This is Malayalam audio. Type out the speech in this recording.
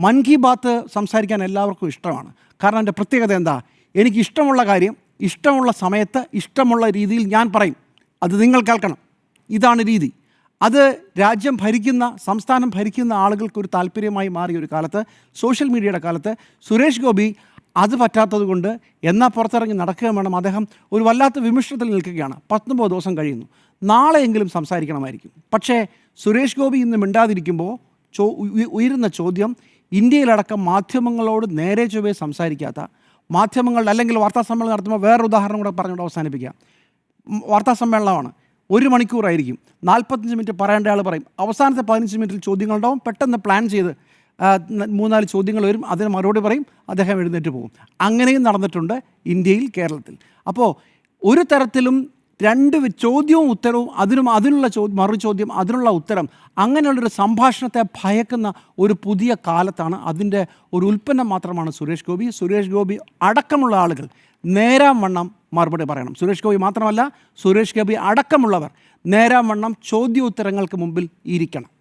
മൻ കി ബാത്ത് സംസാരിക്കാൻ എല്ലാവർക്കും ഇഷ്ടമാണ്. കാരണം എന്റെ പ്രത്യേകത എന്താ? എനിക്ക് ഇഷ്ടമുള്ള കാര്യം ഇഷ്ടമുള്ള സമയത്ത് ഇഷ്ടമുള്ള രീതിയിൽ ഞാൻ പറയും. അത് നിങ്ങൾ കേൾക്കണം. ഇതാണ് രീതി. അത് രാജ്യം ഭരിക്കുന്ന സംസ്ഥാനം ഭരിക്കുന്ന ആളുകൾക്ക് ഒരു താല്പര്യമായി മാറിയ ഒരു കാലത്ത് സോഷ്യൽ മീഡിയയുടെ കാലത്ത് സുരേഷ് ഗോപി അത് പറ്റാത്തത് കൊണ്ട് എന്നാൽ പുറത്തിറങ്ങി നടക്കുക വേണം. അദ്ദേഹം ഒരു വല്ലാത്ത വിമിഷ്ടത്തിൽ നിൽക്കുകയാണ്. പത്തൊമ്പത് ദിവസം കഴിയുന്നു. നാളെയെങ്കിലും സംസാരിക്കണമായിരിക്കും. പക്ഷേ സുരേഷ് ഗോപി ഇന്ന് മിണ്ടാതിരിക്കുമ്പോൾ ചോ ഉയരുന്ന ചോദ്യം ഇന്ത്യയിലടക്കം മാധ്യമങ്ങളോട് നേരെ ചൊവ്വേ സംസാരിക്കാത്ത മാധ്യമങ്ങളുടെ അല്ലെങ്കിൽ വാർത്താ സമ്മേളനം നടത്തുമ്പോൾ വേറെ ഉദാഹരണം കൂടെ പറഞ്ഞുകൊണ്ട് അവസാനിപ്പിക്കാം. ഉം, വാർത്താ സമ്മേളനമാണ്. ഒരു മണിക്കൂറായിരിക്കും. നാൽപ്പത്തഞ്ച് മിനിറ്റ് പറയേണ്ട ആൾ പറയും. അവസാനത്തെ പതിനഞ്ച് മിനിറ്റിൽ ചോദ്യങ്ങളുണ്ടാവും. പെട്ടെന്ന് പ്ലാൻ ചെയ്ത് മൂന്നാൽ ചോദ്യങ്ങൾ വരും. അതിന് മറുപടി പറയും. അദ്ദേഹം എഴുന്നേറ്റ് പോകും. അങ്ങനെയും നടന്നിട്ടുണ്ട് ഇന്ത്യയിൽ കേരളത്തിൽ. അപ്പോൾ ഒരു തരത്തിലും രണ്ട് ചോദ്യവും ഉത്തരവും അതിനും അതിനുള്ള ചോ മറു ചോദ്യം അതിനുള്ള ഉത്തരം. അങ്ങനെയുള്ളൊരു സംഭാഷണത്തെ ഭയക്കുന്ന ഒരു പുതിയ കാലത്താണ് അതിന്റെ ഒരു ഉൽപ്പന്നം മാത്രമാണ് സുരേഷ് ഗോപി. സുരേഷ് ഗോപി അടക്കമുള്ള ആളുകൾ നേരാം വണ്ണം മറുപടി പറയണം. സുരേഷ് ഗോപി മാത്രമല്ല സുരേഷ് ഗോപി അടക്കമുള്ളവർ നേരാം വണ്ണം ചോദ്യോത്തരങ്ങൾക്ക് മുമ്പിൽ ഇരിക്കണം.